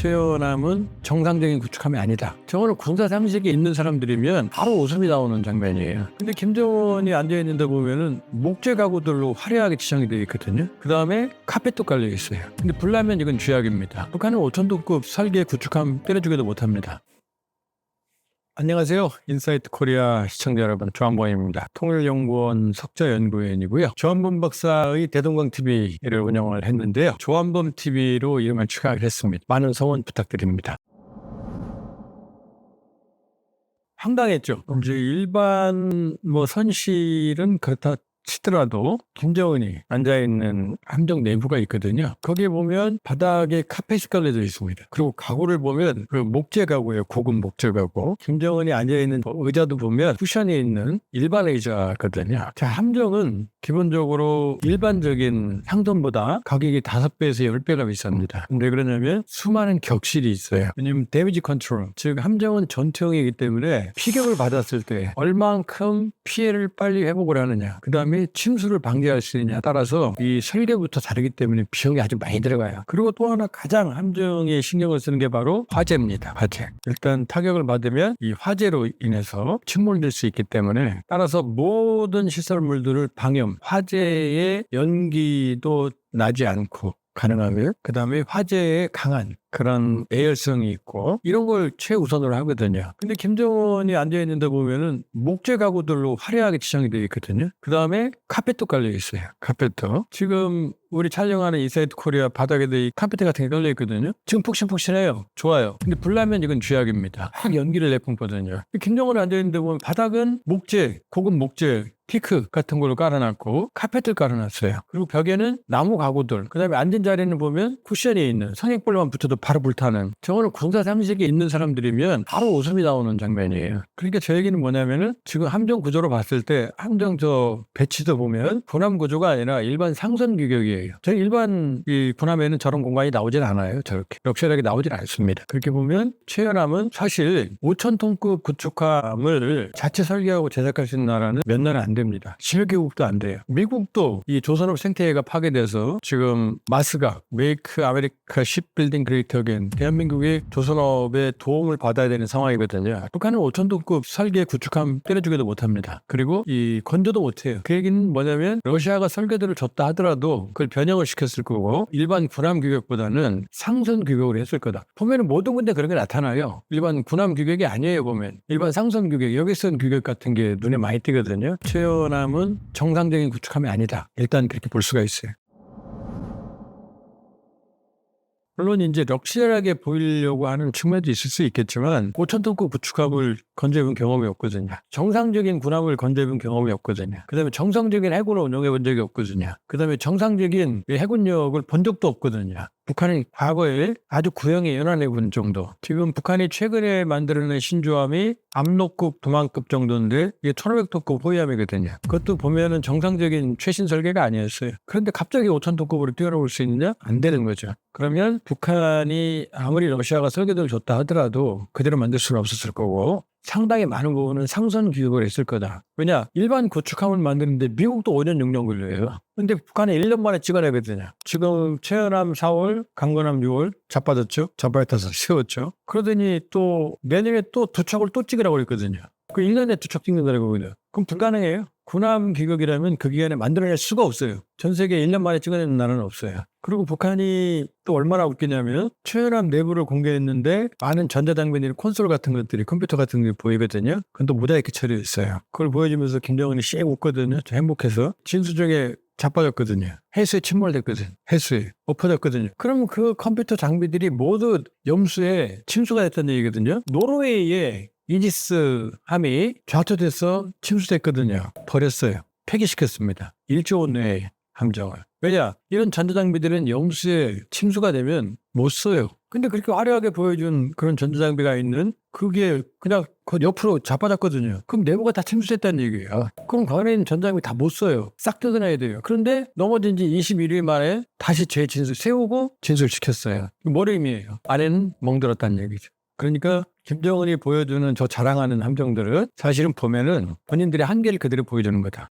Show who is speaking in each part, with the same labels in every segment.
Speaker 1: 최연함은 정상적인 구축함이 아니다. 저거는 군사 상식이 있는 사람들이면 바로 웃음이 나오는 장면이에요. 근데 김정은이 앉아 있는데 보면은 목재 가구들로 화려하게 지정이 되어 있거든요. 그 다음에 카펫도 깔려 있어요. 근데 불나면 이건 쥐약입니다. 북한은 5천도급 설계 구축함 때려주기도 못합니다. 안녕하세요. 인사이트 코리아 시청자 여러분, 조한범입니다. 통일연구원 석자연구원이고요. 조한범 박사의 대동강 TV를 운영을 했는데요. 조한범 TV로 이름을 추가를 했습니다. 많은 성원 부탁드립니다. 황당했죠. 이제 일반 뭐 선실은 그렇다 치더라도 김정은이 앉아있는 함정 내부가 있거든요. 거기에 보면 바닥에 카펫이 깔려져 있습니다. 그리고 가구를 보면 그 목재 가구예요. 고급 목재 가구. 김정은이 앉아있는 의자도 보면 쿠션이 있는 일반 의자거든요. 자, 함정은 기본적으로 일반적인 상점보다 가격이 5배에서 10배가 비쌉니다. 근데 그러냐면 수많은 격실이 있어요. 왜냐면 데미지 컨트롤, 즉 함정은 전투형이기 때문에 피격을 받았을 때 얼만큼 피해를 빨리 회복을 하느냐, 그 다음에 침수를 방지할 수 있느냐 따라서 이 설계부터 다르기 때문에 비용이 아주 많이 들어가요. 그리고 또 하나 가장 함정에 신경을 쓰는 게 바로 화재입니다. 화재. 일단 타격을 받으면 이 화재로 인해서 침몰될 수 있기 때문에 따라서 모든 시설물들을 방염, 화재의 연기도 나지 않고 가능하고요. 그 다음에 화재에 강한 그런 애열성이 있고 이런 걸 최우선으로 하거든요. 근데 김정은이 앉아 있는데 보면은 목재 가구들로 화려하게 지정이 되어 있거든요. 그 다음에 카펫도 깔려 있어요. 카펫도 지금 우리 촬영하는 인사이트 코리아 바닥에도 이 카페트 같은 게 깔려 있거든요. 지금 푹신푹신해요. 좋아요. 근데 불나면 이건 쥐약입니다. 확 연기를 내뿜거든요. 김정은이 앉아 있는데 보면 바닥은 목재, 고급 목재 피크 같은 걸로 깔아놨고 카펫을 깔아놨어요. 그리고 벽에는 나무 가구들, 그다음에 앉은 자리는 보면 쿠션이 있는 성액불만 붙어도 바로 불타는 저거는 군사 상식이 있는 사람들이면 바로 웃음이 나오는 장면이에요. 그러니까 저 얘기는 뭐냐면은 지금 함정 구조로 봤을 때 함정 저 배치도 보면 군함 구조가 아니라 일반 상선 규격이에요. 저희 일반 이 군함에는 저런 공간이 나오진 않아요. 저렇게 럭셔리하게 나오진 않습니다. 그렇게 보면 최연함은 사실 5천 톤급 구축함을 자체 설계하고 제작할 수 있는 나라는 몇 나라 안 됩니다. 11개국도 안 돼요. 미국도 이 조선업 생태계가 파괴돼서 지금 마스가 메이크 아메리카 십 빌딩 그레이 터겐 대한민국이 조선업의 도움을 받아야 되는 상황이거든요. 북한은 5천 톤급 설계 구축함 때려주기도 못합니다. 그리고 이 건조도 못해요. 그 얘기는 뭐냐면 러시아가 설계도를 줬다 하더라도 그걸 변형을 시켰을 거고 일반 군함 규격보다는 상선 규격으로 했을 거다. 보면은 모든 군데 그런 게 나타나요. 일반 군함 규격이 아니에요 보면 일반 상선 규격 여기선 규격 같은 게 눈에 많이 띄거든요. 최연함은 정상적인 구축함이 아니다. 일단 그렇게 볼 수가 있어요. 물론 이제 럭셔리하게 보이려고 하는 측면도 있을 수 있겠지만 5천 톤급 구축함을 건져본 경험이 없거든요. 정상적인 군함을 건져본 경험이 없거든요. 그다음에 정상적인 해군을 운영해 본 적이 없거든요. 그다음에 정상적인 해군력을 본 적도 없거든요. 북한은 과거에 아주 구형의 연안해군 정도. 지금 북한이 최근에 만들어낸 신조함이 압록급 도만급 정도인데 이게 1500톤급 호위함이거든요. 그것도 보면은 정상적인 최신 설계가 아니었어요. 그런데 갑자기 5000톤급으로 뛰어넘을 수 있느냐? 안 되는 거죠. 그러면 북한이 아무리 러시아가 설계도를 줬다 하더라도 그대로 만들 수는 없었을 거고 상당히 많은 부분은 상선 교육을 했을 거다. 왜냐? 일반 구축함을 만드는데 미국도 5년 6년 걸려요. 근데 북한에 1년 만에 찍어내거든요. 지금 최연함 4월, 강건함 6월 자빠졌죠? 자빠에 타서 세웠죠. 그러더니 또 내년에 또 두 척을 또 찍으라고 그랬거든요. 그 1년에 두 척 찍는다고 그러거든요. 그럼 불가능해요. 군함 규격이라면 그 기간에 만들어낼 수가 없어요. 전 세계 1년 만에 찍어내는 나라는 없어요. 그리고 북한이 또 얼마나 웃기냐면 최연함 내부를 공개했는데 많은 전자장비들이 콘솔 같은 것들이 컴퓨터 같은 게 보이거든요. 그건 또 모자이크 처리했어요. 그걸 보여주면서 김정은이 씩 웃거든요. 저 행복해서 진수정에 자빠졌거든요. 해수에 침몰됐거든. 해수에 엎어졌거든요. 그럼 그 컴퓨터 장비들이 모두 염수에 침수가 됐다는 얘기거든요. 노르웨이에 이지스 함이 좌초돼서 침수됐거든요. 버렸어요. 폐기시켰습니다. 1조 원 내에 함정을. 왜냐? 이런 전자장비들은 염수에 침수가 되면 못 써요. 근데 그렇게 화려하게 보여준 그런 전자장비가 있는 그게 그냥 그 옆으로 자빠졌거든요. 그럼 내부가 다 침수됐다는 얘기예요. 그럼 그 안에 있는 전자장비 다 못 써요. 싹 뜯어내야 돼요. 그런데 넘어진 지 21일 만에 다시 재진술 세우고 진술시켰어요. 뭐를 의미해요? 안에는 멍들었다는 얘기죠. 그러니까 김정은이 보여주는 저 자랑하는 함정들은 사실은 보면은 본인들의 한계를 그대로 보여주는 거다.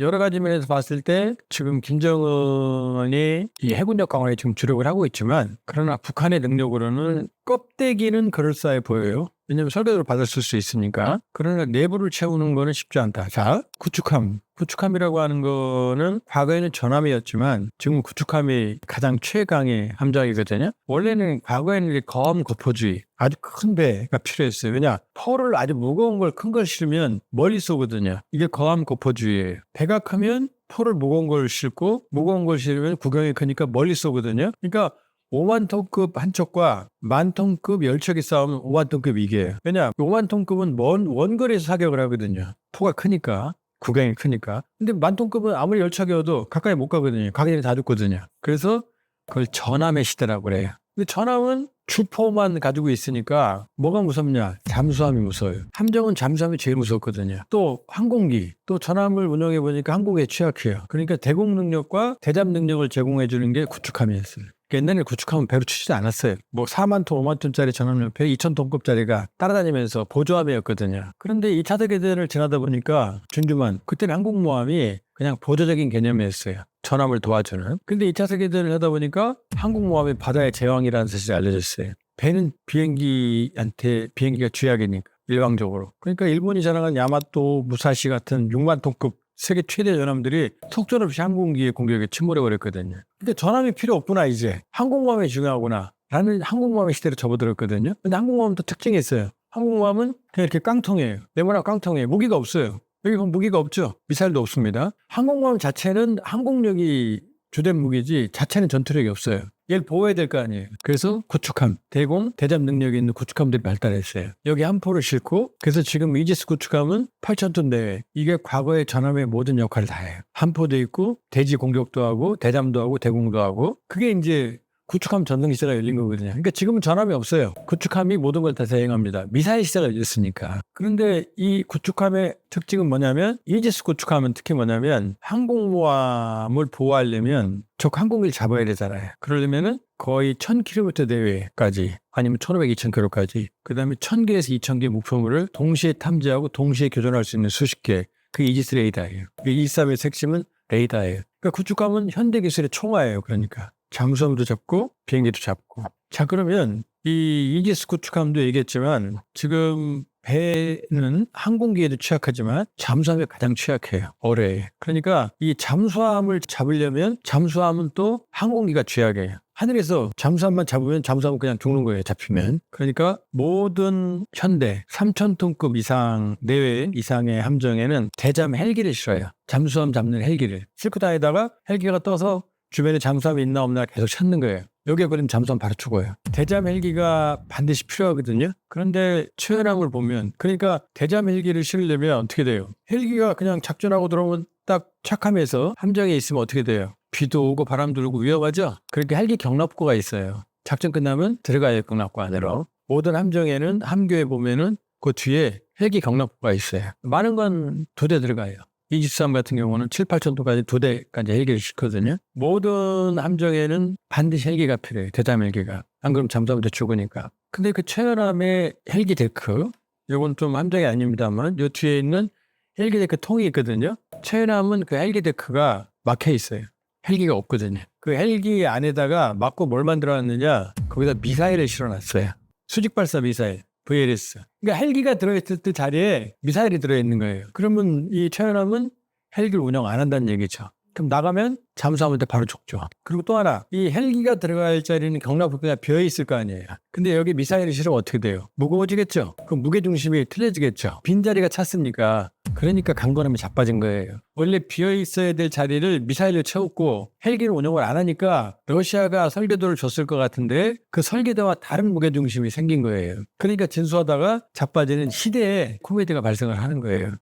Speaker 1: 여러 가지 면에서 봤을 때 지금 김정은이 이 해군력 강화에 지금 주력을 하고 있지만 그러나 북한의 능력으로는 껍데기는 그럴싸해 보여요. 왜냐하면 설계도를 받았을 수 있으니까. 그러나 내부를 채우는 거는 쉽지 않다. 자, 구축함. 구축함이라고 하는 거는 과거에는 전함이었지만 지금 구축함이 가장 최강의 함정이거든요. 원래는 과거에는 거함 거포주의 아주 큰 배가 필요했어요. 왜냐 퍼를 아주 무거운 걸 큰 걸 실으면 멀리 쏘거든요. 이게 거함 거포주의예요. 배가 크면 포를 무거운 걸 싣고 무거운 걸 실으면 구경이 크니까 멀리 쏘거든요. 그러니까 5만 톤급 한 척과 만 톤급 열척이 싸우면 5만 톤급 이겨요. 왜냐 5만 톤급은 먼 원거리에서 사격을 하거든요. 포가 크니까. 구경이 크니까. 근데 만 톤급은 아무리 열척이어도 가까이 못 가거든요. 가게 다 죽거든요. 그래서 그걸 전함의 시대라고 그래요. 근데 전함은 주포만 가지고 있으니까 뭐가 무섭냐? 잠수함이 무서워요. 함정은 잠수함이 제일 무섭거든요. 또 항공기, 또 전함을 운영해 보니까 항공에 취약해요. 그러니까 대공 능력과 대잠 능력을 제공해 주는 게 구축함이었어요. 옛날에 구축함은 배로 치지 않았어요. 뭐 4만 톤, 5만 톤짜리 전함 옆에 2천 톤급짜리가 따라다니면서 보조함이었거든요. 그런데 이 차세 계대를 지나다 보니까 준주만 그때는 항공모함이 그냥 보조적인 개념이었어요. 전함을 도와주는. 근데 2차 세계대전을 하다 보니까 항공모함이 바다의 제왕이라는 사실이 알려졌어요. 배는 비행기한테 비행기가 쥐약이니까 일방적으로. 그러니까 일본이 자랑한 야마토, 무사시 같은 6만 톤급 세계 최대 전함들이 속절없이 항공기의 공격에 침몰해 버렸거든요. 근데 전함이 필요 없구나 이제 항공모함이 중요하구나 라는 항공모함의 시대로 접어들었거든요. 근데 항공모함도 특징이 있어요. 항공모함은 그냥 이렇게 깡통이에요. 네모난 깡통이에요. 무기가 없어요. 여기 무기가 없죠. 미사일도 없습니다. 항공모함 자체는 항공력이 주된 무기지 자체는 전투력이 없어요. 얘를 보호해야 될 거 아니에요. 그래서 구축함, 대공, 대잠 능력이 있는 구축함들이 발달했어요. 여기 한 포를 싣고 그래서 지금 이지스 구축함은 8,000톤 내외. 이게 과거의 전함의 모든 역할을 다 해요. 한 포도 있고 대지 공격도 하고 대잠도 하고 대공도 하고 그게 이제 구축함 전등 시대가 열린 거거든요. 그러니까 지금은 전함이 없어요. 구축함이 모든 걸 다 대행합니다. 미사일 시대가 열렸으니까. 그런데 이 구축함의 특징은 뭐냐면 이지스 구축함은 특히 뭐냐면 항공모함을 보호하려면 적 항공기를 잡아야 되잖아요. 그러려면은 거의 1000km 내외까지 아니면 1500, 2000km까지 그 다음에 1000개에서 2000개 목표물을 동시에 탐지하고 동시에 교전할 수 있는 수십 개. 그게 이지스 레이더예요. 이 23의 핵심은 레이더예요. 그러니까 구축함은 현대 기술의 총화예요. 그러니까. 잠수함도 잡고 비행기도 잡고. 자 그러면 이 이지스 구축함도 얘기했지만 지금 배는 항공기에도 취약하지만 잠수함에 가장 취약해요. 어뢰에. 그러니까 이 잠수함을 잡으려면 잠수함은 또 항공기가 취약해요. 하늘에서 잠수함만 잡으면 잠수함은 그냥 죽는 거예요. 잡히면. 그러니까 모든 현대 3,000톤급 이상 내외 이상의 함정에는 대잠 헬기를 실어요. 잠수함 잡는 헬기를. 싣고 다니다가 헬기가 떠서 주변에 잠수함이 있나 없나 계속 찾는 거예요. 여기에 걸리면 잠수함 바로 죽어요. 대잠 헬기가 반드시 필요하거든요. 그런데 최연함을 보면 그러니까 대잠 헬기를 실으려면 어떻게 돼요? 헬기가 그냥 작전하고 들어오면 딱 착함해서 함정에 있으면 어떻게 돼요? 비도 오고 바람도 불고 위험하죠? 그러니까 헬기 경납고가 있어요. 작전 끝나면 들어가요 경납고 안으로. 모든 함정에는 함교에 보면은 그 뒤에 헬기 경납고가 있어요. 많은 건 두 대 들어가요. 23 같은 경우는 7, 8천 톤까지 두 대까지 헬기를 싣거든요. 모든 함정에는 반드시 헬기가 필요해요. 대잠 헬기가. 안 그러면 잠수함도 죽으니까. 근데 그 최연함의 헬기 데크, 요건 좀 함정이 아닙니다만 요 뒤에 있는 헬기 데크 통이 있거든요. 최연함은 그 헬기 데크가 막혀 있어요. 헬기가 없거든요. 그 헬기 안에다가 막고 뭘 만들어놨느냐? 거기다 미사일을 실어놨어요. 수직 발사 미사일. VLS. 그러니까 헬기가 들어있을 때 자리에 미사일이 들어있는 거예요. 그러면 이 최연함은 헬기를 운영 안 한다는 얘기죠. 그럼 나가면 잠수함한테 바로 죽죠. 그리고 또 하나, 이 헬기가 들어갈 자리는 경납부가 비어 있을 거 아니에요. 근데 여기 미사일이 실으면 어떻게 돼요? 무거워지겠죠? 그럼 무게 중심이 틀려지겠죠? 빈 자리가 찼으니까. 그러니까 강건함이 자빠진 거예요. 원래 비어 있어야 될 자리를 미사일로 채웠고 헬기를 운영을 안 하니까 러시아가 설계도를 줬을 것 같은데 그 설계도와 다른 무게 중심이 생긴 거예요. 그러니까 진수하다가 자빠지는 시대에 코미디가 발생을 하는 거예요.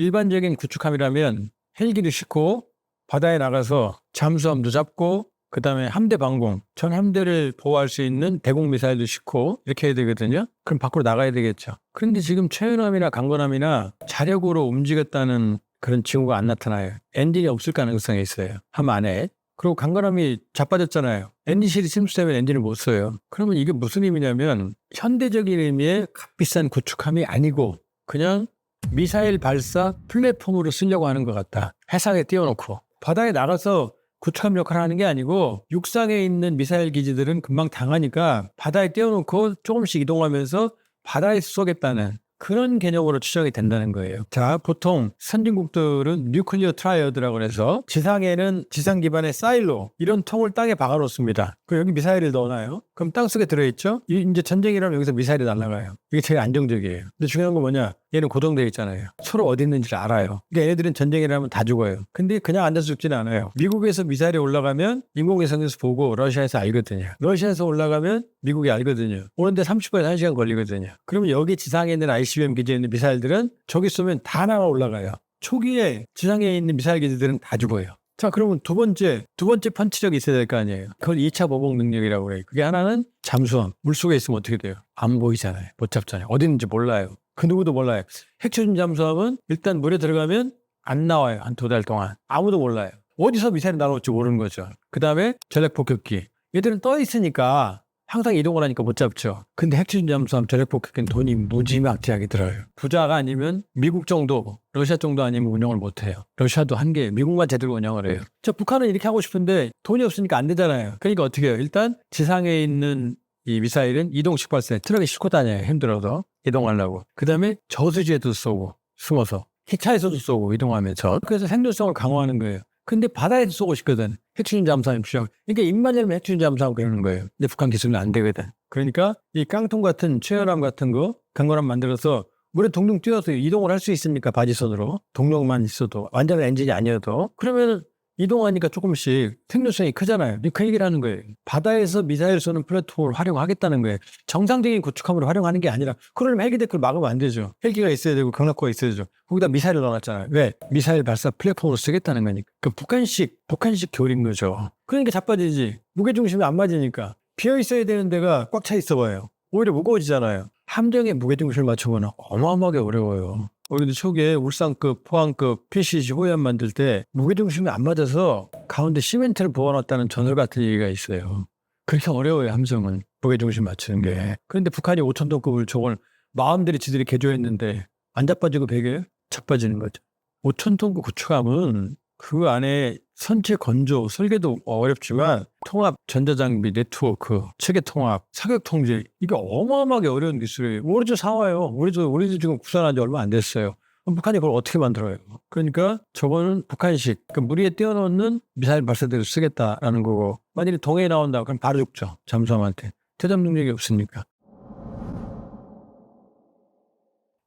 Speaker 1: 일반적인 구축함이라면 헬기를 싣고 바다에 나가서 잠수함도 잡고 그 다음에 함대 방공, 전 함대를 보호할 수 있는 대공 미사일도 싣고 이렇게 해야 되거든요. 그럼 밖으로 나가야 되겠죠. 그런데 지금 최연함이나 강건함이나 자력으로 움직였다는 그런 징후가 안 나타나요. 엔진이 없을 가능성이 있어요. 함 안에. 그리고 강건함이 자빠졌잖아요. 엔진실이 침수되면 엔진을 못 써요. 그러면 이게 무슨 의미냐면 현대적인 의미의 값비싼 구축함이 아니고 그냥 미사일 발사 플랫폼으로 쓰려고 하는 것 같다. 해상에 띄워놓고 바다에 나가서 구축함 역할을 하는 게 아니고 육상에 있는 미사일 기지들은 금방 당하니까 바다에 띄워놓고 조금씩 이동하면서 바다에 쏘겠다는 그런 개념으로 추정이 된다는 거예요. 자, 보통 선진국들은 뉴클리어 트라이어드라고 해서 지상에는 지상 기반의 사일로 이런 통을 땅에 박아 놓습니다. 그 여기 미사일을 넣어놔요. 그럼 땅 속에 들어있죠? 이- 이제 전쟁이라면 여기서 미사일이 날아가요. 이게 제일 안정적이에요. 근데 중요한 건 뭐냐? 얘는 고정되어 있잖아요. 서로 어디 있는지를 알아요. 그러니까 얘네들은 전쟁이라면 다 죽어요. 근데 그냥 앉아서 죽지는 않아요. 미국에서 미사일이 올라가면 인공위성에서 보고 러시아에서 알거든요. 러시아에서 올라가면 미국이 알거든요. 오는데 30분에서 1시간 걸리거든요. 그러면 여기 지상에 있는 ICBM 기지에 있는 미사일들은 저기 쏘면 다 날아 올라가요. 초기에 지상에 있는 미사일 기지들은 다 죽어요. 자, 그러면 두 번째, 두 번째 펀치력이 있어야 될 거 아니에요. 그걸 2차 보복 능력이라고 그래요. 그게 하나는 잠수함. 물속에 있으면 어떻게 돼요? 안 보이잖아요. 못 잡잖아요. 어디 있는지 몰라요. 그 누구도 몰라요. 핵추진 잠수함은 일단 물에 들어가면 안 나와요. 한 두 달 동안. 아무도 몰라요. 어디서 미사일이 날아올지 모르는 거죠. 그 다음에 전략 폭격기. 얘들은 떠 있으니까 항상 이동을 하니까 못 잡죠. 근데 핵추진 잠수함 전략 폭격기는 돈이 무지막지하게 들어요. 부자가 아니면 미국 정도, 러시아 정도 아니면 운영을 못 해요. 러시아도 한 개, 미국만 제대로 운영을 해요. 저 북한은 이렇게 하고 싶은데 돈이 없으니까 안 되잖아요. 그러니까 어떻게 해요? 일단 지상에 있는 이 미사일은 이동식 발사에 트럭에 싣고 다녀요. 힘들어서 이동하려고. 그 다음에 저수지에도 쏘고 숨어서 기차에서도 쏘고 이동하면서 그래서 생존성을 강화하는 거예요. 근데 바다에서 쏘고 싶거든. 핵추진 잠수함이 필요하고. 그러니까 입만 열면 핵추진 잠수함 그러는 거예요. 근데 북한 기술은 안 되거든. 그러니까 이 깡통 같은 최열함 같은 거 강건함 만들어서 물에 동동 뛰어서 이동을 할 수 있습니까? 바지선으로. 동력만 있어도. 완전한 엔진이 아니어도. 그러면 이동하니까 조금씩 생존성이 크잖아요. 그 얘기를 하는 거예요. 바다에서 미사일 쏘는 플랫폼을 활용하겠다는 거예요. 정상적인 구축함으로 활용하는 게 아니라 그러려면 헬기 데크를 막으면 안 되죠. 헬기가 있어야 되고 강락구가 있어야죠. 거기다 미사일을 넣어놨잖아요. 왜? 미사일 발사 플랫폼으로 쓰겠다는 거니까. 그 북한식, 북한식 교리인 거죠. 그러니까 자빠지지. 무게 중심이 안 맞으니까. 비어 있어야 되는 데가 꽉 차 있어 봐요. 오히려 무거워지잖아요. 함정에 무게 중심을 맞추면 어마어마하게 어려워요. 우리도 초기에 울산급, 포항급, PCC 호연 만들 때 무게중심이 안 맞아서 가운데 시멘트를 부어놨다는 전설 같은 얘기가 있어요. 그렇게 어려워요, 함정은. 무게중심 맞추는 게. 그런데 북한이 5천톤급을 저걸 마음대로 지들이 개조했는데 안 자빠지고 베개요? 자빠지는 거죠. 5천톤급 구축함은 그 안에 선체 건조, 설계도 어렵지만 통합, 전자장비, 네트워크, 체계 통합, 사격 통제 이게 어마어마하게 어려운 기술이에요. 우리 집 사와요. 우리 집 우리 집 지금 국산한 지 얼마 안 됐어요. 북한이 그걸 어떻게 만들어요? 그러니까 저거는 북한식 그물 위에 띄워놓는 미사일 발사대로 쓰겠다라는 거고 만일에 동해에 나온다 그럼 바로 죽죠 잠수함한테 대담 능력이 없으니까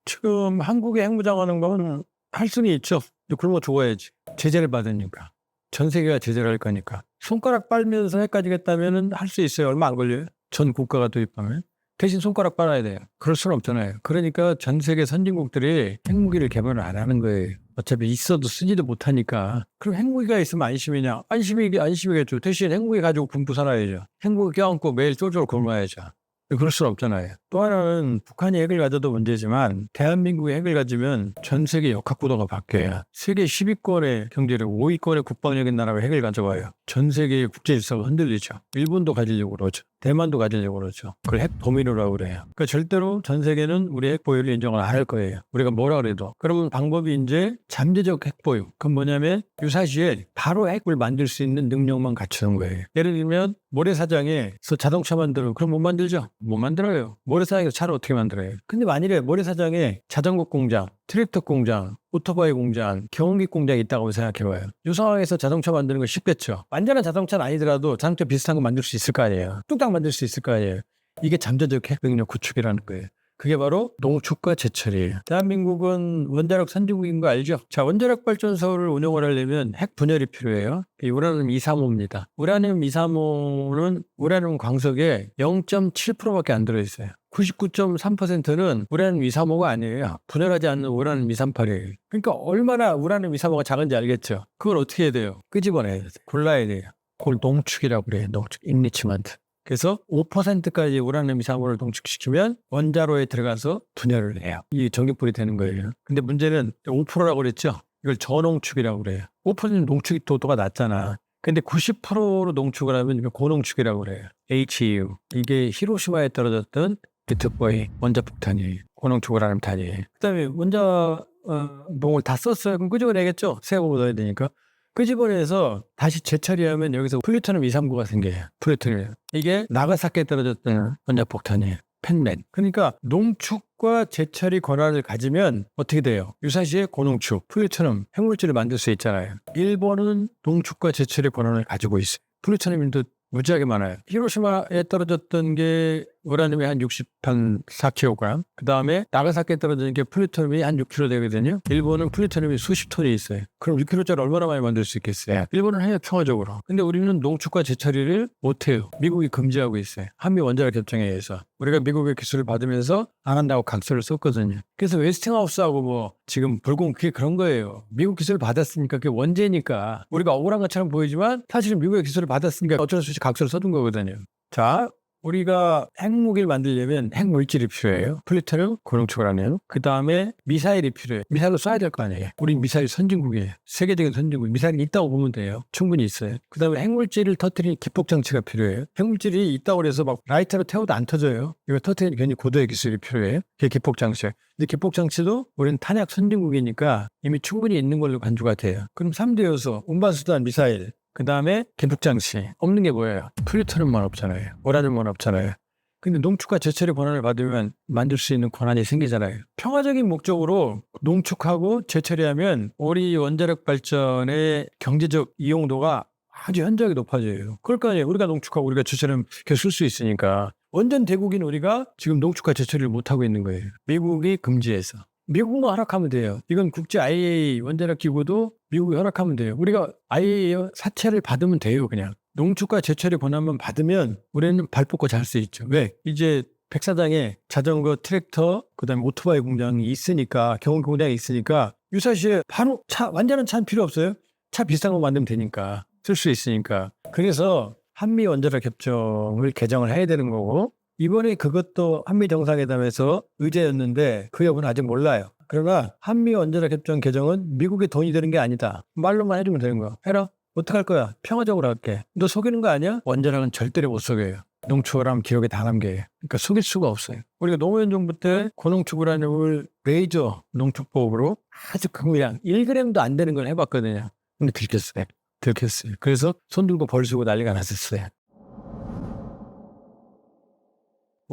Speaker 1: 지금 한국의 핵무장하는 건 할 수는 있죠 그런 거 좋아야지 제재를 받으니까 전 세계가 제재를 할 거니까 손가락 빨면서 핵가지겠다면은 할수 있어요 얼마 안 걸려요 전 국가가 도입하면 대신 손가락 빨아야 돼요. 그럴 수는 없잖아요. 그러니까 전 세계 선진국들이 핵무기를 개발을 안 하는 거예요. 어차피 있어도 쓰지도 못하니까. 그럼 핵무기가 있으면 안심이냐? 안심이, 안심이겠죠. 대신 핵무기 가지고 굶고 살아야죠. 핵무기 껴안고 매일 쫄쫄 굶어야죠. 그럴 수는 없잖아요. 또 하나는 북한이 핵을 가져도 문제지만 대한민국이 핵을 가지면 전 세계 역학 구도가 바뀌어요. 세계 10위권의 경제력, 5위권의 국방력인 나라가 핵을 가져와요. 전 세계의 국제 질서가 흔들리죠. 일본도 가지려고 그러죠. 대만도 가지려고 그러죠. 그걸 핵 도미노라고 그래요. 그러니까 절대로 전 세계는 우리 핵 보유를 인정을 안 할 거예요. 우리가 뭐라 그래도. 그러면 방법이 이제 잠재적 핵 보유. 그건 뭐냐면 유사시에 바로 핵을 만들 수 있는 능력만 갖추는 거예요. 예를 들면 모래사장에서 자동차 만들어. 그럼 못 만들죠? 못 만들어요. 모래사장에서 차를 어떻게 만들어요? 근데 만일에 모래사장에 자전거 공장, 트랙터 공장, 오토바이 공장, 경운기 공장이 있다고 생각해봐요. 이 상황에서 자동차 만드는 건 쉽겠죠. 완전한 자동차는 아니더라도 자동차 비슷한 거 만들 수 있을 거 아니에요. 뚝딱 만들 수 있을 거 아니에요. 이게 잠재적 핵 능력 구축이라는 거예요. 그게 바로 농축과 제철이에요. 대한민국은 원자력 선진국인 거 알죠? 자, 원자력 발전소를 운영을 하려면 핵 분열이 필요해요. 이 우라늄 235입니다. 우라늄 235는 우라늄 광석에 0.7%밖에 안 들어있어요. 99.3%는 우라늄 235가 아니에요. 분열하지 않는 우라늄 238이에요. 그러니까 얼마나 우라늄 235가 작은지 알겠죠? 그걸 어떻게 해야 돼요? 끄집어내야 돼요. 골라야 돼요. 그걸 농축이라고 그래요. 농축, 인리치먼트. 그래서 5%까지 우라늄 235를 농축시키면 원자로에 들어가서 분열을 해요. 이 전기불이 되는 거예요. 근데 문제는 5%라고 그랬죠? 이걸 저농축이라고 그래요. 5% 농축 도도가 낮잖아. 근데 90%로 농축을 하면 고농축이라고 그래요. HEU. 이게 히로시마에 떨어졌던 비트보이, 원자폭탄이, 고농축을 탄이. 그다음에 원자 어, 봉을 다 썼어요. 그럼 끄집어내겠죠. 새 거고 넣어야 되니까. 끄집어내서 다시 재처리하면 여기서 플루토늄 239가 생겨요. 플루토늄. 이게 나가사키에 떨어졌던 원자폭탄이에요. 펜맨. 그러니까 농축과 재처리 권한을 가지면 어떻게 돼요? 유사시에 고농축, 플루토늄, 핵물질을 만들 수 있잖아요. 일본은 농축과 재처리 권한을 가지고 있어요. 플루토늄도 무지하게 많아요. 히로시마에 떨어졌던 게 우라늄이 한 64kg. 그 다음에 나가사키에 떨어지는 게 플루토늄이 한 6kg 되거든요. 일본은 플루토늄이 수십 톤이 있어요. 그럼 6kg짜리 얼마나 많이 만들 수 있겠어요? 일본은 해요, 평화적으로. 근데 우리는 농축과 재처리를 못해요. 미국이 금지하고 있어요. 한미 원자력 협정에 의해서. 우리가 미국의 기술을 받으면서 안 한다고 각서를 썼거든요. 그래서 웨스팅하우스하고 뭐 지금 불공 그게 그런 거예요. 미국 기술을 받았으니까 그게 원죄니까 우리가 억울한 것처럼 보이지만 사실은 미국의 기술을 받았으니까 어쩔 수 없이 각서를 써둔 거거든요. 자, 우리가 핵무기를 만들려면 핵물질이 필요해요. 플루토늄, 고농축을 하네요. 그 다음에 미사일이 필요해요. 미사일로 쏴야 될 거 아니에요. 우리 미사일 선진국이에요. 세계적인 선진국. 미사일이 있다고 보면 돼요. 충분히 있어요. 그 다음에 핵물질을 터뜨리는 기폭장치가 필요해요. 핵물질이 있다고 해서 막 라이터로 태워도 안 터져요. 이거 터뜨리는 괜히 고도의 기술이 필요해요. 그게 기폭장치. 근데 기폭장치도 우리는 탄약 선진국이니까 이미 충분히 있는 걸로 간주가 돼요. 그럼 3대 요소, 운반수단, 미사일, 그 다음에 기폭장치 없는 게 뭐예요? 플루토늄만 없잖아요. 오라늄만 없잖아요. 근데 농축과 제철의 권한을 받으면 만들 수 있는 권한이 생기잖아요. 평화적인 목적으로 농축하고 제철이하면 우리 원자력 발전의 경제적 이용도가 아주 현저하게 높아져요. 그럴 거 아니에요. 우리가 농축하고 우리가 제철은 계속 쓸 수 있으니까. 원전 대국인 우리가 지금 농축과 제철을 못하고 있는 거예요. 미국이 금지해서. 미국만 허락하면 돼요. 이건 국제 IAEA 원자력 기구도 미국이 허락하면 돼요. 우리가 IAEA 사채를 받으면 돼요, 그냥. 농축과 제철의 권한만 받으면 우리는 발 뻗고 잘 수 있죠. 왜? 이제 백사장에 자전거, 트랙터, 그다음에 오토바이 공장이 있으니까 경운 공장이 있으니까 유사시에 바로 차 완전한 차는 필요 없어요. 차 비싼 거 만들면 되니까 쓸 수 있으니까. 그래서 한미 원자력 협정을 개정을 해야 되는 거고 이번에 그것도 한미 정상회담에서 의제였는데 그 여부는 아직 몰라요. 그러나 한미 원자력 협정 개정은 미국의 돈이 되는 게 아니다. 말로만 해주면 되는 거야. 해라. 어떡할 거야? 평화적으로 할게. 너 속이는 거 아니야? 원자력은 절대로 못 속여요. 농축을 하면 기억에 다 남게. 그러니까 속일 수가 없어요. 우리가 노무현 정부 때 고농축을 하는 레이저 농축법으로 아주 그냥 1g도 안 되는 걸 해봤거든요. 근데 들켰어요. 들켰어요. 그래서 손 들고 벌 쓰고 난리가 났었어요.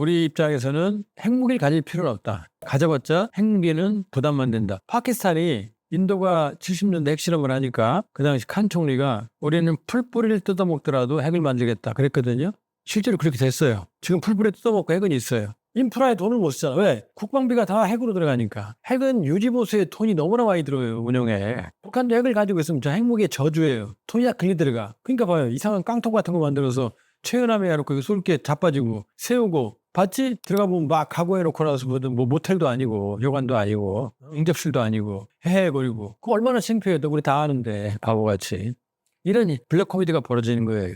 Speaker 1: 우리 입장에서는 핵무기를 가질 필요는 없다. 가져봤자 핵무기는 부담만 된다. 파키스탄이 인도가 70년대 핵실험을 하니까 그 당시 칸 총리가 우리는 풀뿌리를 뜯어먹더라도 핵을 만들겠다 그랬거든요. 실제로 그렇게 됐어요. 지금 풀뿌리 뜯어먹고 핵은 있어요. 인프라에 돈을 못 쓰잖아. 왜? 국방비가 다 핵으로 들어가니까. 핵은 유지보수에 돈이 너무나 많이 들어요, 운영에. 북한도 핵을 가지고 있으면 저 핵무기의 저주예요. 돈이 다 글리 들어가. 그러니까 봐요. 이상한 깡통 같은 거 만들어서 최연함에 해놓고 이거 쏠게 자빠지고 세우고 봤지? 들어가 보면 막 각오해 놓고 나서 뭐 모텔도 아니고 요관도 아니고 응접실도 아니고 해해거리고 그거 얼마나 창피해도 우리 다 아는데 바보같이 이런 블랙 코미디가 벌어지는 거예요.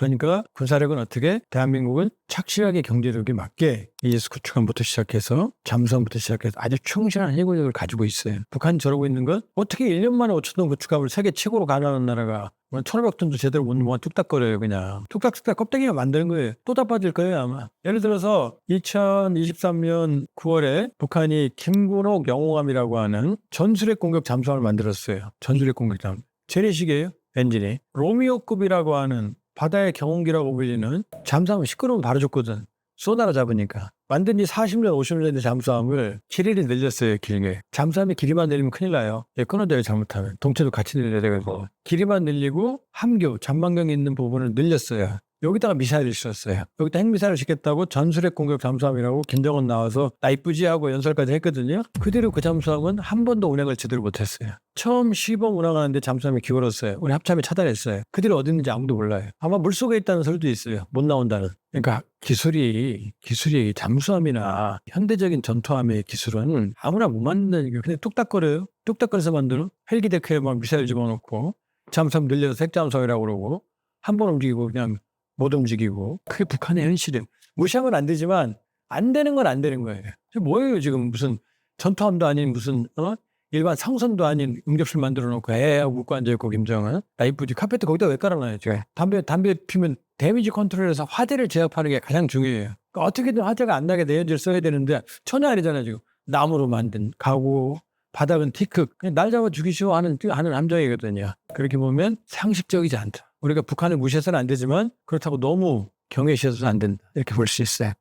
Speaker 1: 그러니까 군사력은 어떻게 대한민국은 착실하게 경제력에 맞게 이에스 구축함부터 시작해서 잠수함부터 시작해서 아주 충실한 해군력을 가지고 있어요. 북한이 저러고 있는 건 어떻게 1년 만에 5천 ton 구축함을 세계 최고로 가난한 나라가 1,500톤도 제대로 못 모아 뚝딱거려요 그냥. 뚝딱뚝딱 껍데기가 만드는 거예요. 또 다 빠질 거예요 아마. 예를 들어서 2023년 9월에 북한이 김군옥 영호함이라고 하는 전술핵 공격 잠수함을 만들었어요. 전술핵 공격 잠. 재래식이에요 엔진이. 로미오급이라고 하는 바다의 경운기라고 불리는 잠수함을 시끄러우면 바로 줬거든. 쏘나라 잡으니까. 만든 지 40년, 50년 된 잠수함을 길이를 늘렸어요, 길게. 잠수함이 길이만 늘리면 큰일 나요. 예, 끊어져요, 잘못하면. 동체도 같이 늘려야 되고. 길이만 늘리고 함교, 잠방경이 있는 부분을 늘렸어요. 여기다가 미사일을 쏘았어요. 여기다 핵미사일을 짓겠다고 전술핵 공격 잠수함이라고 김정은 나와서 나 이쁘지 하고 연설까지 했거든요. 그대로 그 잠수함은 한 번도 운행을 제대로 못했어요. 처음 시범 운항하는데 잠수함이 기울었어요. 우리 합참이 차단했어요. 그대로 어디 있는지 아무도 몰라요. 아마 물속에 있다는 설도 있어요. 못 나온다는. 그러니까 기술이 기술이 잠수함이나 현대적인 전투함의 기술은 아무나 못 만든다는 게 근데 뚝딱거려요. 뚝딱거려서 만드는 헬기 데크에 막 미사일 집어넣고 잠수함 늘려서 색잠수함이라고 그러고 한 번 움직이고 그냥 못 움직이고 그게 북한의 현실은 무시하면 안 되지만 안 되는 건 안 되는 거예요. 뭐예요 지금 무슨 전투함도 아닌 무슨 어? 일반 상선도 아닌 응접실 만들어 놓고 애하고 웃고 앉아있고 김정은 나 이쁘지 카페트 거기다 왜 깔아놔요 지금 담배 담배 피면 데미지 컨트롤에서 화재를 제압하는 게 가장 중요해요 그러니까 어떻게든 화재가 안 나게 내연재를 써야 되는데 전혀 아니잖아요 지금 나무로 만든 가구 바닥은 티크 그냥 날 잡아 죽이시오 하는 하는 함정이거든요. 그렇게 보면 상식적이지 않다. 우리가 북한을 무시해서는 안 되지만 그렇다고 너무 경외시해서는 안 된다. 이렇게 볼 수 있어요.